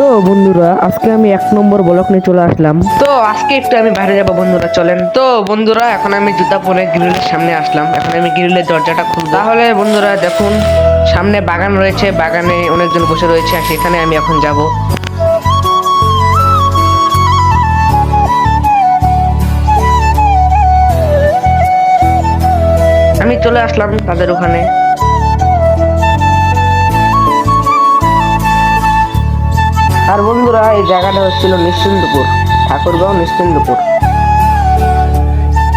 তো বন্ধুরা আজকে আমি এক নম্বর ব্লক নিয়ে চলে আসলাম। তো আজকে একটু আমি বাইরে যাব বন্ধুরা চলেন। তো বন্ধুরা এখন আমি জুতা পরে গ্রিলের সামনে আসলাম। এখন আমি গ্রিলের দরজাটা খুলবো। তাহলে বন্ধুরা দেখুন সামনে বাগান রয়েছে বাগানে অনেকজন বসে রয়েছে আর সেখানে আমি এখন যাব। আমি চলে আসলাম তাদের ওখানে। আর বন্ধুরা এই জায়গাটা হচ্ছিল নিশ্চিন্তপুর ঠাকুরগাঁও নিশ্চিন্তপুর।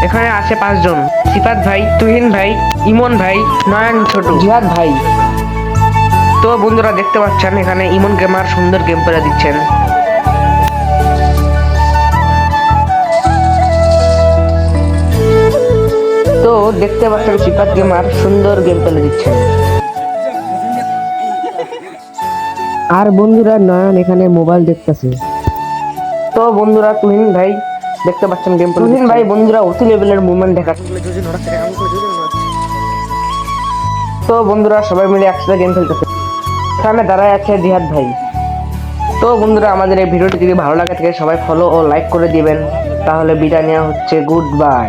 এখানে আছে পাঁচজন সিফাত ভাই তুহিন ভাই ইমন ভাই নয়ন ছোট। জিহাদ ভাই। তো বন্ধুরা দেখতে পাচ্ছেন এখানে ইমন গেমার সুন্দর গেম প্লে দিচ্ছেন। তো দেখতে পাচ্ছেন সিফাত গেমার সুন্দর গেম প্লে দিচ্ছেন। আর বন্ধুরা নয়ন এখানে মোবাইল দেখতেছে। তো বন্ধুরা তুহিন ভাই দেখতে পাচ্ছেন গেম তুহিন ভাই বন্ধুরা অতি লেভেলের মুভমেন্ট দেখাচ্ছে। তো বন্ধুরা সবাই মিলে একসাথে গেম খেলতেছে এখানে দাঁড়ায় আছে জিহাদ ভাই। তো বন্ধুরা আমাদের এই ভিডিওটি যদি ভালো লাগে থাকে সবাই ফলো ও লাইক করে দিবেন। তাহলে বিদায় নেওয়া হচ্ছে গুড বাই